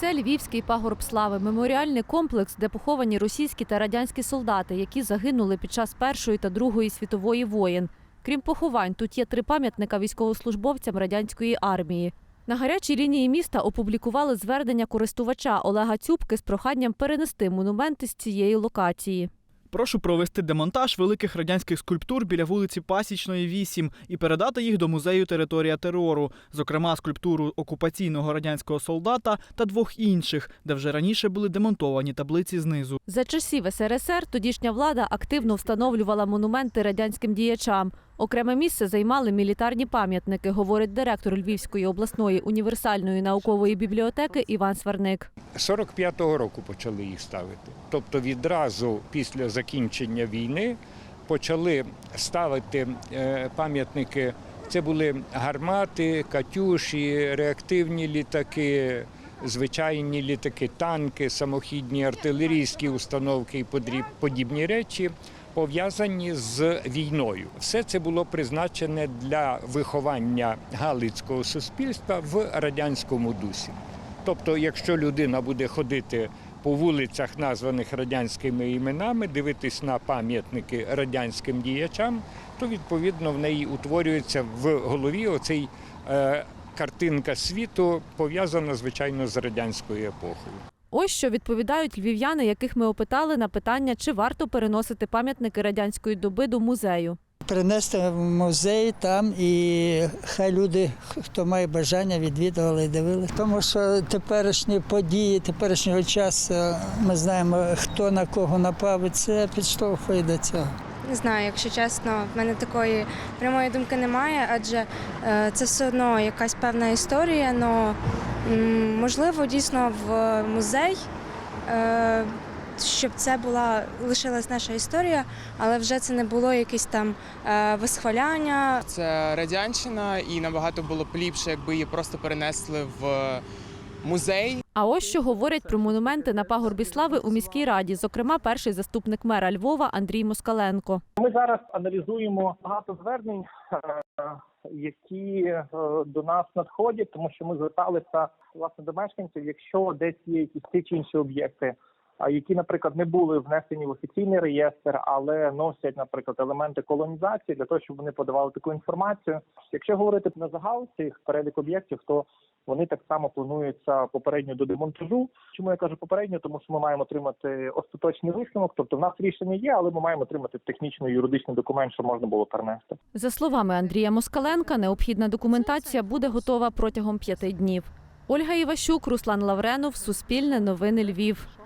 Це Львівський пагорб слави, меморіальний комплекс, де поховані російські та радянські солдати, які загинули під час Першої та Другої світової воєн. Крім поховань, тут є три пам'ятника військовослужбовцям радянської армії. На гарячій лінії міста опублікували звернення користувача Олега Цюбки з проханням перенести монументи з цієї локації. Прошу провести демонтаж великих радянських скульптур біля вулиці Пасічної, 8 і передати їх до музею Територія терору, зокрема скульптуру окупаційного радянського солдата та двох інших, де вже раніше були демонтовані таблиці знизу. За часів СРСР тодішня влада активно встановлювала монументи радянським діячам. Окреме місце займали мілітарні пам'ятники, говорить директор Львівської обласної універсальної наукової бібліотеки Іван Сварник. 45-го року почали їх ставити. Тобто відразу після закінчення війни почали ставити е, пам'ятники. Це були гармати, катюші, реактивні літаки, звичайні літаки, танки, самохідні артилерійські установки і подібні речі. Пов'язані з війною, все це було призначене для виховання галицького суспільства в радянському дусі. Тобто, якщо людина буде ходити по вулицях, названих радянськими іменами, дивитись на пам'ятники радянським діячам, то відповідно в неї утворюється в голові оцей е, картинка світу, пов'язана звичайно з радянською епохою. Ось що відповідають львів'яни, яких ми опитали на питання, чи варто переносити пам'ятники радянської доби до музею. Принести в музей там і хай люди, хто має бажання, відвідували і дивилися. Тому що теперішні події, теперішнього часу ми знаємо, хто на кого напав, і це підштовхує до цього. Не знаю, якщо чесно, в мене такої прямої думки немає, адже е, це все одно якась певна історія. Но можливо, дійсно в музей, е, щоб це була лишилась наша історія, але вже це не було якесь там е, висхваляння. Це радянщина, і набагато було б ліпше, якби її просто перенесли в музей. А ось що говорять про монументи на пагорбі слави у міській раді, зокрема, перший заступник мера Львова Андрій Москаленко. Ми зараз аналізуємо багато звернень, е, які е, до нас надходять, тому що ми зверталися власне до мешканців, якщо десь є якісь ті чи інші об'єкти, які, наприклад, не були внесені в офіційний реєстр, але носять, наприклад, елементи колонізації для того, щоб вони подавали таку інформацію. Якщо говорити на загал цих перелік об'єктів, то вони так само плануються попередньо до демонтажу. Чому я кажу попередньо? Тому що ми маємо отримати остаточний висновок. Тобто, в нас рішення є, але ми маємо отримати технічний юридичний документ, щоб можна було перенести. За словами Андрія Москаленка, необхідна документація буде готова протягом п'яти днів. Ольга Іващук, Руслан Лавренов, Суспільне новини Львів.